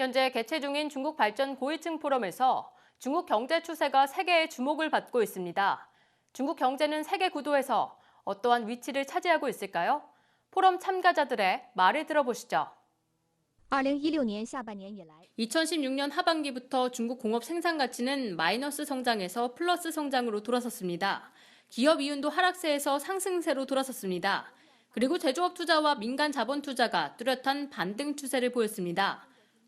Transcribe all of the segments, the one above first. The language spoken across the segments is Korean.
현재 개최 중인 중국 발전 고위층 포럼에서 중국 경제 추세가 세계의 주목을 받고 있습니다. 중국 경제는 세계 구도에서 어떠한 위치를 차지하고 있을까요? 포럼 참가자들의 말을 들어보시죠. 2016년 하반기부터 중국 공업 생산 가치는 마이너스 성장에서 플러스 성장으로 돌아섰습니다. 기업 이윤도 하락세에서 상승세로 돌아섰습니다. 그리고 제조업 투자와 민간 자본 투자가 뚜렷한 반등 추세를 보였습니다.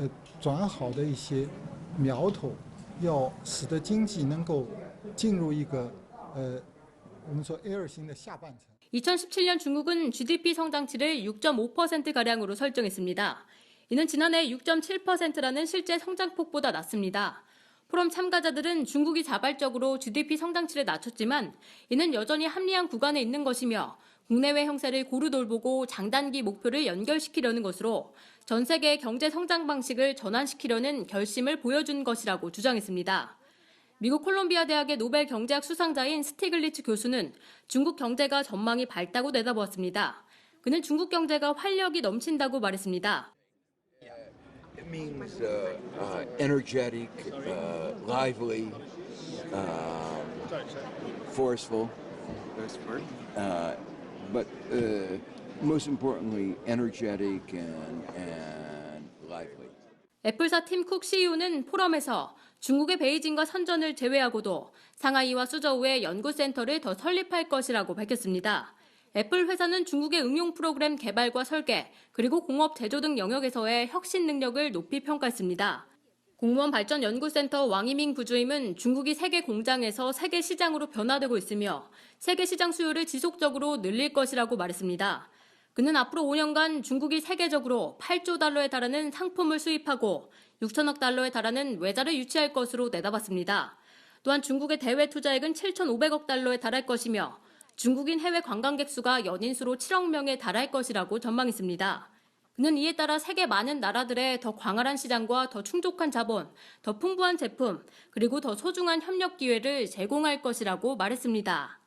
呃转好的一些苗头，要使得经济能够进入一个呃我们说 L 型的下半程。 2017년 중국은 GDP 성장치를 6.5%가량으로 설정했습니다. 이는 지난해 6.7%라는 실제 성장폭보다 낮습니다. 포럼 참가자들은 중국이 자발적으로 GDP 성장치를 낮췄지만 이는 여전히 합리한 구간에 있는 것이며 국내외 형세를 고루 돌보고 장단기 목표를 연결시키려는 것으로 전 세계의 경제 성장 방식을 전환시키려는 결심을 보여준 것이라고 주장했습니다. 미국 콜롬비아 대학의 노벨 경제학 수상자인 스티글리츠 교수는 중국 경제가 전망이 밝다고 내다보았습니다. 그는 중국 경제가 활력이 넘친다고 말했습니다. It means uh, uh, energetic, uh, lively, um, forceful, uh, but uh, most importantly, energetic and, and lively. 애플사 팀쿡 CEO는 포럼에서 중국의 베이징과 선전을 제외하고도 상하이와 수저우에 연구센터를 더 설립할 것이라고 밝혔습니다. 애플 회사는 중국의 응용 프로그램 개발과 설계, 그리고 공업 제조 등 영역에서의 혁신 능력을 높이 평가했습니다. 공무원 발전 연구센터 왕이밍 부주임은 중국이 세계 공장에서 세계 시장으로 변화되고 있으며 세계 시장 수요를 지속적으로 늘릴 것이라고 말했습니다. 그는 앞으로 5년간 중국이 세계적으로 8조 달러에 달하는 상품을 수입하고 6천억 달러에 달하는 외자를 유치할 것으로 내다봤습니다. 또한 중국의 대외 투자액은 7,500억 달러에 달할 것이며 중국인 해외 관광객 수가 연인 수로 7억 명에 달할 것이라고 전망했습니다. 그는 이에 따라 세계 많은 나라들의 더 광활한 시장과 더 충족한 자본, 더 풍부한 제품, 그리고 더 소중한 협력 기회를 제공할 것이라고 말했습니다.